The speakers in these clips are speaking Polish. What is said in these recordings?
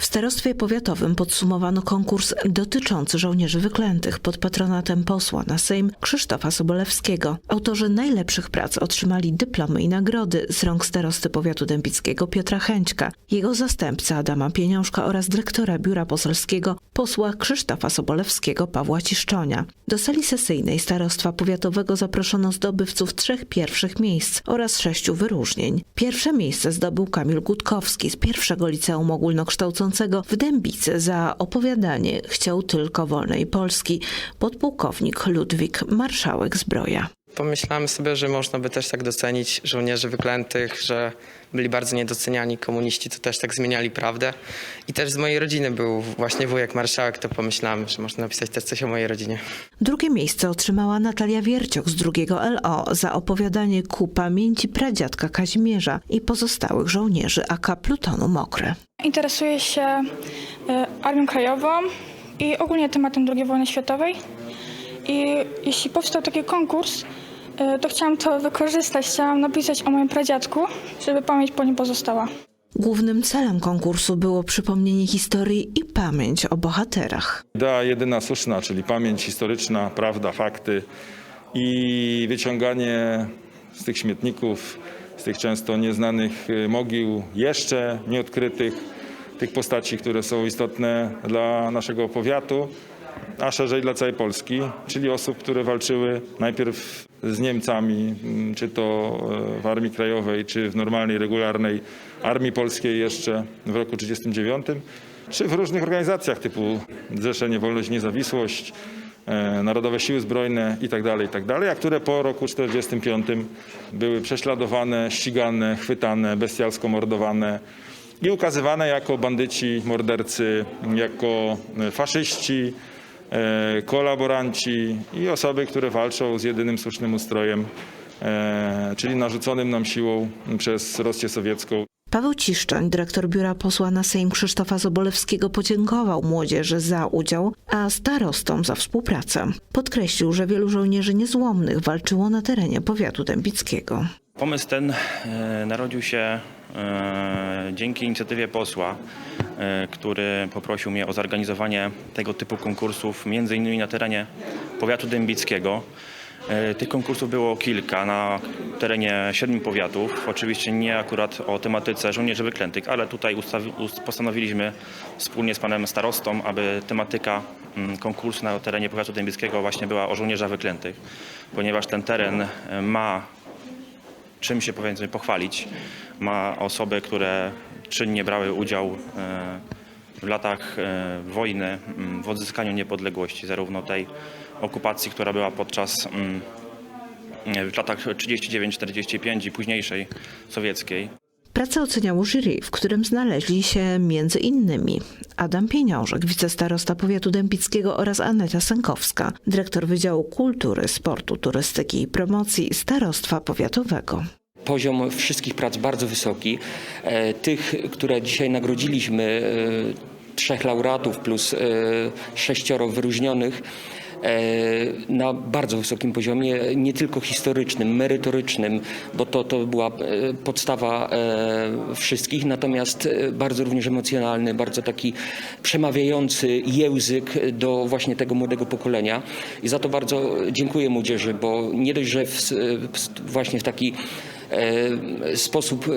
W starostwie powiatowym podsumowano konkurs dotyczący żołnierzy wyklętych pod patronatem posła na Sejm Krzysztofa Sobolewskiego. Autorzy najlepszych prac otrzymali dyplomy i nagrody z rąk starosty powiatu dębickiego Piotra Chęćka, jego zastępcy Adama Pieniążka oraz dyrektora biura poselskiego posła Krzysztofa Sobolewskiego Pawła Ciszczonia. Do sali sesyjnej starostwa powiatowego zaproszono zdobywców trzech pierwszych miejsc oraz sześciu wyróżnień. Pierwsze miejsce zdobył Kamil Gutkowski z pierwszego liceum ogólnokształcącego w Dębicy za opowiadanie Chciał tylko wolnej Polski, podpułkownik Ludwik Marszałek Zbroja. Pomyślałem sobie, że można by też tak docenić żołnierzy wyklętych, że byli bardzo niedoceniani komuniści, to też tak zmieniali prawdę. I też z mojej rodziny był właśnie wujek marszałek, to pomyślałem, że można napisać też coś o mojej rodzinie. Drugie miejsce otrzymała Natalia Wierciok z drugiego LO za opowiadanie ku pamięci pradziadka Kazimierza i pozostałych żołnierzy AK Plutonu Mokre. Interesuję się e, Armią Krajową i ogólnie tematem II wojny światowej. I jeśli powstał taki konkurs, to chciałam to wykorzystać. Chciałam napisać o moim pradziadku, żeby pamięć po nim pozostała. Głównym celem konkursu było przypomnienie historii i pamięć o bohaterach. Idea jedyna słuszna, czyli pamięć historyczna, prawda, fakty i wyciąganie z tych śmietników, z tych często nieznanych y, mogił, jeszcze nieodkrytych, tych postaci, które są istotne dla naszego powiatu, a szerzej dla całej Polski, czyli osób, które walczyły najpierw z Niemcami, m, czy to e, w Armii Krajowej, czy w normalnej, regularnej Armii Polskiej jeszcze w roku 1939, czy w różnych organizacjach typu Zrzeszenie Wolność Niezawisłość, e, Narodowe Siły Zbrojne itd., itd., a które po roku 1945 były prześladowane, ścigane, chwytane, bestialsko mordowane i ukazywane jako bandyci, mordercy, jako e, faszyści, kolaboranci i osoby, które walczą z jedynym słusznym ustrojem, e, czyli narzuconym nam siłą przez Rosję Sowiecką. Paweł Ciszczoń, dyrektor biura posła na Sejm Krzysztofa Sobolewskiego, podziękował młodzieży za udział, a starostom za współpracę. Podkreślił, że wielu żołnierzy niezłomnych walczyło na terenie powiatu dębickiego. Pomysł ten e, narodził się e, dzięki inicjatywie posła, e, który poprosił mnie o zorganizowanie tego typu konkursów, między innymi na terenie powiatu dębickiego. E, Tych konkursów było kilka na terenie siedmiu powiatów. Oczywiście nie akurat o tematyce żołnierzy wyklętych, ale tutaj postanowiliśmy wspólnie z panem starostą, aby tematyka mm, konkursu na terenie powiatu dębickiego właśnie była o żołnierzach wyklętych, ponieważ ten teren e, ma czym się powiedzmy pochwalić. Ma osoby, które czynnie brały udział e, w latach e, wojny, w odzyskaniu niepodległości, zarówno tej okupacji, która była podczas mm, w latach 39-45 i późniejszej sowieckiej. Pracę oceniało jury, w którym znaleźli się między innymi Adam Pieniążek, wicestarosta powiatu dębickiego oraz Aneta Sękowska, dyrektor Wydziału Kultury, Sportu, Turystyki i Promocji Starostwa Powiatowego. Poziom wszystkich prac bardzo wysoki. E, Tych, które dzisiaj nagrodziliśmy, e, trzech laureatów plus e, sześcioro wyróżnionych, na bardzo wysokim poziomie, nie tylko historycznym, merytorycznym, bo to, to była podstawa wszystkich, natomiast bardzo również emocjonalny, bardzo taki przemawiający język do właśnie tego młodego pokolenia. I za to bardzo dziękuję młodzieży, bo nie dość, że w, właśnie w taki sposób e,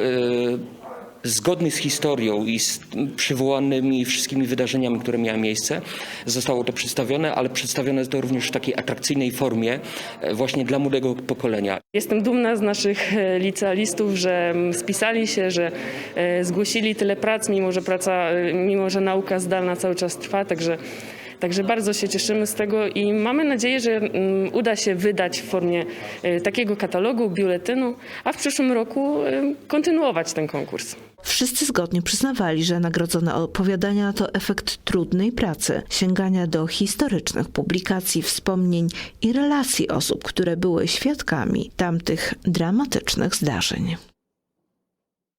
zgodny z historią i z przywołanymi wszystkimi wydarzeniami, które miały miejsce, zostało to przedstawione, ale przedstawione to również w takiej atrakcyjnej formie e, właśnie dla młodego pokolenia. Jestem dumna z naszych e, licealistów, że mm, spisali się, że e, zgłosili tyle prac, mimo że praca, e, mimo że nauka zdalna cały czas trwa, także, także bardzo się cieszymy z tego i mamy nadzieję, że mm, uda się wydać w formie e, takiego katalogu, biuletynu, a w przyszłym roku e, kontynuować ten konkurs. Wszyscy zgodnie przyznawali, że nagrodzone opowiadania to efekt trudnej pracy, sięgania do historycznych publikacji, wspomnień i relacji osób, które były świadkami tamtych dramatycznych zdarzeń.